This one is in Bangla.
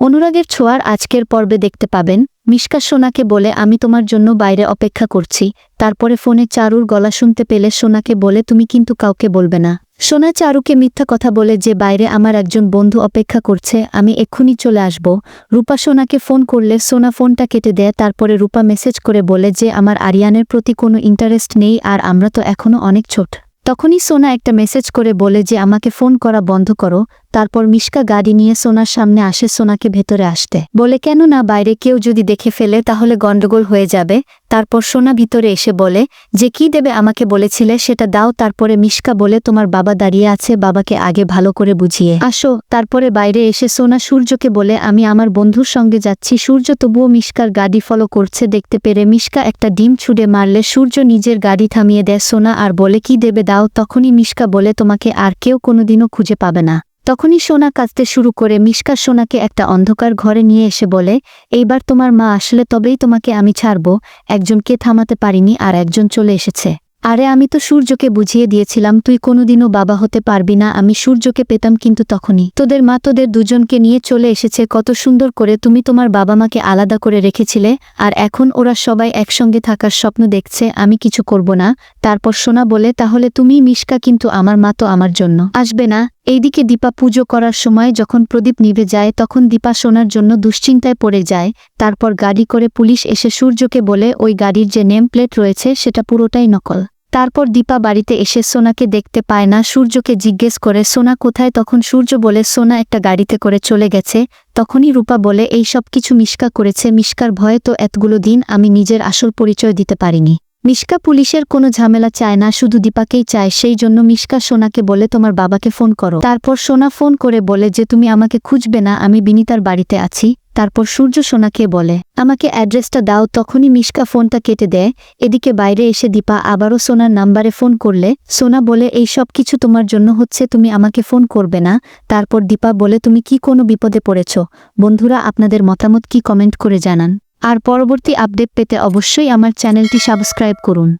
অনুরাগের ছোঁয়ার আজকের পর্বে দেখতে পাবেন, মিশকা সোনাকে বলে, আমি তোমার জন্য বাইরে অপেক্ষা করছি। তারপরে ফোনে চারুর গলা শুনতে পেলে সোনাকে বলে, তুমি কিন্তু কাউকে বলবে না। সোনা চারুকে মিথ্যা কথা বলে যে, বাইরে আমার একজন বন্ধু অপেক্ষা করছে, আমি এক্ষুনি চলে আসব। রূপা সোনাকে ফোন করলে, সোনা ফোনটা কেটে দেয়, তারপরে রূপা মেসেজ করে বলে যে, আমার আরিয়ানের প্রতি কোনো ইন্টারেস্ট নেই, আর আমরা তো এখনও অনেক ছোট। তখনই সোনা একটা মেসেজ করে বলে যে আমাকে ফোন করা বন্ধ করো। তারপর মিশকা গাড়ি নিয়ে সোনার সামনে আসে সোনাকে ভেতরে আসতে। বলে, কেন না, বাইরে কেউ যদি দেখে ফেলে তাহলে গন্ডগোল হয়ে যাবে। তারপর সোনা ভিতরে এসে বলে, যে কি দেবে আমাকে বলেছিলে সেটা দাও। তারপরে মিশকা বলে, তোমার বাবা দাঁড়িয়ে আছে, বাবাকে আগে ভালো করে বুঝিয়ে। আসো। তারপরে বাইরে এসে সোনা সূর্যকে বলে, আমি আমার বন্ধুর সঙ্গে যাচ্ছি। সূর্য তবুও মিশকার গাড়ি ফলো করছে দেখতে পেরে মিশকা একটা ডিম ছুড়ে মারলে সূর্য নিজের গাড়ি থামিয়ে দেয় সোনা আর বলে, কি দেবে দাও? তখনই মিশকা বলে, তোমাকে আর কেউ কোনোদিনও খুঁজে পাবে না। তখনই সোনা কাঁদতে শুরু করে মিশকা সোনাকে একটা অন্ধকার ঘরে নিয়ে এসে বলে, এইবার তোমার মা আসলে তবেই তোমাকে আমি ছাড়ব, একজনকে থামাতে পারিনি আর একজন চলে এসেছে। আরে আমি তো সূর্যকে বুঝিয়ে দিয়েছিলাম, তুই কোনোদিনও বাবা হতে পারবি না, আমি সূর্যকে পেতাম কিন্তু তখনই। তোদের মা তোদের দুজনকে নিয়ে চলে এসেছে, কত সুন্দর করে তুমি তোমার বাবা মাকে আলাদা করে রেখেছিলে, আর এখন ওরা সবাই একসঙ্গে থাকার স্বপ্ন দেখছে, আমি কিছু করব না, তারপর সোনা বলে, তাহলে তুমি মিশকা কিন্তু আমার মা তো আমার জন্য। আসবে না, এইদিকে দীপা পুজো করার সময় যখন প্রদীপ নিভে যায়, তখন দীপা সোনার জন্য দুশ্চিন্তায় পড়ে যায় তারপর গাড়ি করে পুলিশ এসে সূর্যকে বলে, ওই গাড়ির যে নেম প্লেট রয়েছে, সেটা পুরোটাই নকল। তারপর দীপা বাড়িতে এসে সোনাকে দেখতে পায় না। সূর্যকে জিজ্ঞেস করে, সোনা কোথায়? তখন সূর্য বলে, সোনা একটা গাড়িতে করে চলে গেছে। তখনই রূপা বলে, এই সব কিছু মিশকা করেছে। মিশকার ভয়ে তো এতগুলো দিন আমি নিজের আসল পরিচয় দিতে পারিনি। মিশকা পুলিশের কোনো ঝামেলা চায় না, শুধু দীপাকেই চায়। সেই জন্য মিশকা সোনাকে বলে, তোমার বাবাকে ফোন করো। তারপর সোনা ফোন করে বলে, যে তুমি আমাকে খুঁজবে না, আমি বিনিতার বাড়িতে আছি। তারপর সূর্য সোনাকে বলে, আমাকে অ্যাড্রেসটা দাও। তখনই মিশকা ফোনটা কেটে দেয়। এদিকে বাইরে এসে দীপা আবারও সোনার নাম্বারে ফোন করলে, সোনা বলে, এই সব কিছু তোমার জন্য হচ্ছে, তুমি আমাকে ফোন করবে না। তারপর দীপা বলে, তুমি কি কোনো বিপদে পড়েছ? বন্ধুরা, আপনাদের মতামত কি কমেন্ট করে জানান। আর পরবর্তী আপডেট পেতে অবশ্যই আমার চ্যানেলটি সাবস্ক্রাইব করুন।